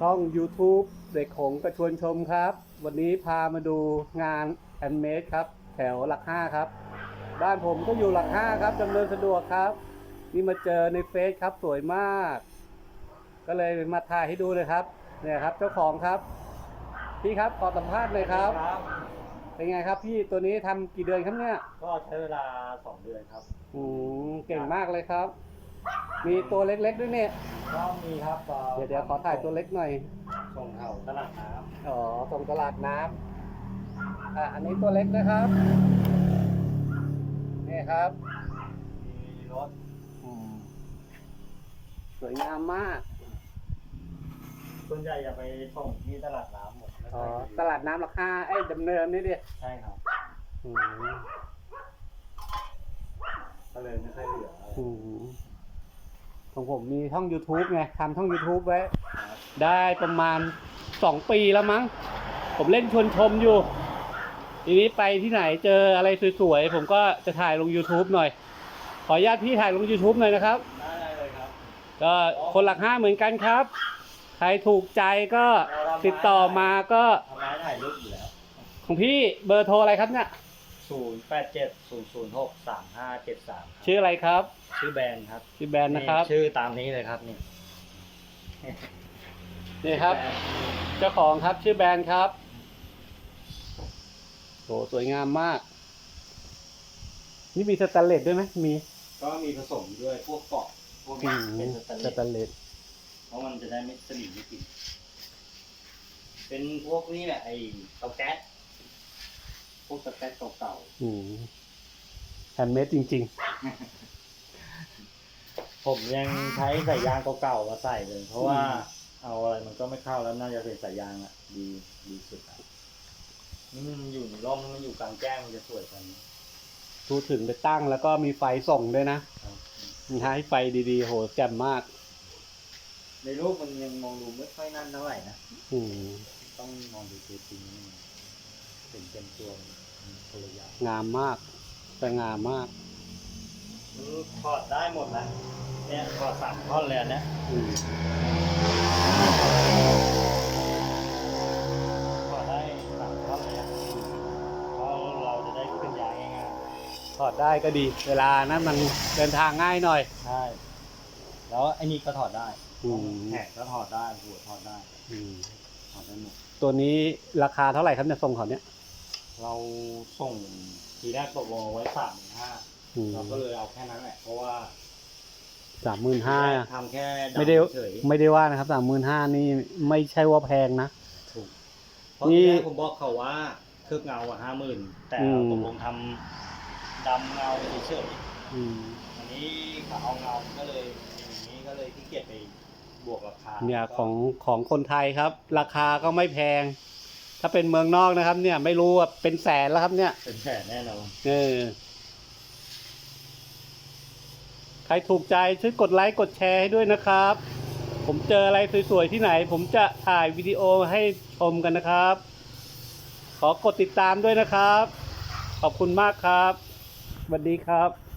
ช่อง YouTube เด็กหงส์กระชวนชมครับ วันนี้พามาดูงานแอนเมดครับ แถวหลักห้าครับ บ้านผมก็อยู่หลักห้าครับดำเนินสะดวกครับ นี่มาเจอในเฟซครับสวยมาก ก็เลยมาถ่ายให้ดูเลยครับ เนี่ยครับเจ้าของครับ พี่ครับขอสัมภาษณ์เลยครับ เป็นไงครับพี่ตัวนี้ทำกี่เดือนครับเนี่ย ก็ใช้เวลาสองเดือนครับ อืมเก่งมากเลยครับ มีตัวเล็กๆด้วยเนี่ย ก็มีครับเดี๋ยวเดี๋ยวขอถ่ายตัวเล็กหน่อย ส่งแถวตลาดน้อ๋อตรงตลาดน้ำอะอันนี้ตัวเล็กนะครับ นี่ครับำมีรถอืมสวยงามมาก ส่วนใหญ่จะไปส่งที่ตลาดน้ำหมดไม่อ๋อค่อยมีตลาดน้ำราคาไอ้ยดำเนินนี่ดิใช่ครับ อืมก็เลยไม่ค่อยเหลืออะไรอืม ของผมมีช่อง YouTube ไงทำช่อง YouTube ไว้ครับได้ประมาณสองปีแล้วมั้ง ผมเล่นชวนชมอยู่ ทีนี้ไปที่ไหนเจออะไรสวยๆ ผมก็จะถ่ายลง YouTube หน่อย ขออนุญาตพี่ถ่ายลง YouTube หน่อยนะครับ ได้เลยครับ ก็คนหลักห้าเหมือนกันครับ ใครถูกใจก็ติดต่อมาก็ทำร้ายถ่ายรูปอยู่แล้ว ของพี่เบอร์โทรอะไรครับเนี่ย ศูนย์แปดเจ็ดศูนย์ศูนย์หกสามห้าเจ็ดสามชื่ออะไรครับ ชื่อแบรนด์ครับชื่อแบรนด์นะครับ ชื่อตามนี้เลยครับนี่นี่ครับ เจ้าของครับชื่อแบรนด์ครับโหสวยงามมาก นี่มีสแตนเลสด้วยไหมมีก็มีผสมด้วยพวกเกาะพวกอืนี้มเป็นสแตนสเลสแตนเลสเพราะมันจะได้ไม่สนิมไม่กินเป็นพวกนี้แหละไอ้เตาแก๊ส พวกเตาแก๊สเก่าอืมแฮนด์เมดจริงๆผมยังใช้สายยางเก่าๆมาใส่เลย เพราะว่า อืม เอาอะไรมันก็ไม่เข้าแล้วน่าจะเป็นสายยางอะ ดีดีสุดอะนี่มันอยู่ในร่มมันอยู่กลางแจ้งมันจะสวยกว่านี้ๆพูดถึงไปตั้งแล้วก็มีไฟส่องด้วยนะ ครับมีให้ไฟดีๆ โหแจ่มมาก ในรูปมันยังมองดูไม่ค่อยนั่นเท่าไหร่นะ อืมต้องมองดูตัวจริงนี่เห็นเต็มตัวมันคนละอย่า งงามมากแต่งามมากมันถอดได้หมดนะเนี่ยถอดสามท่อนเลยอันเนี้ยอืมถอดได้สามท่อนเลยอะเพราะเราจะได้ขึ้นยางง่ายถอดได้ก็ดี เวลานั้นมันเดินทางง่ายหน่อยๆใช่ แล้วไอ้นี่ก็ถอดได้อืมแหกก็ถอดได้หัวถอดได้อืมถอดได้หมด ตัวนี้ราคาเท่าไหร่ครับเนี่ยทรงเขาเนี่ย เราส่งทีแรกตกลงเอาไว้สามห้าอืมเราก็เลยเอาแค่นั้นแหละเพราะว่าสามหมื่นห้าทำแค่ดำไม่ได้เฉยไม่ได้ว่านะครับสามหมื่นห้านี่ไม่ใช่ว่าแพงนะถูกเพราะนี่ที่แรกผมบอกเขาว่าเครือบเงาอะห้าหมื่นแต่อืมเราตกลงทำดำเงาเฉยๆอืมอันนี้เขาเอาเงาก็เลยอย่างนี้ก็เลยขี้เกียจไปบวกราคาเนี่ยของของคนไทยครับ ราคาก็ไม่แพง ถ้าเป็นเมืองนอกนะครับ เนี่ย ไม่รู้ว่าเป็นแสนแล้วครับ เนี่ย เป็นแสนแน่นอนเออใครถูกใจช่วยกดไลค์กดแชร์ให้ด้วยนะครับ ผมเจออะไรสวยๆที่ไหน ผมจะถ่ายวิดีโอให้ชมกันนะครับ ขอกดติดตามด้วยนะครับ ขอบคุณมากครับสวัสดีครับ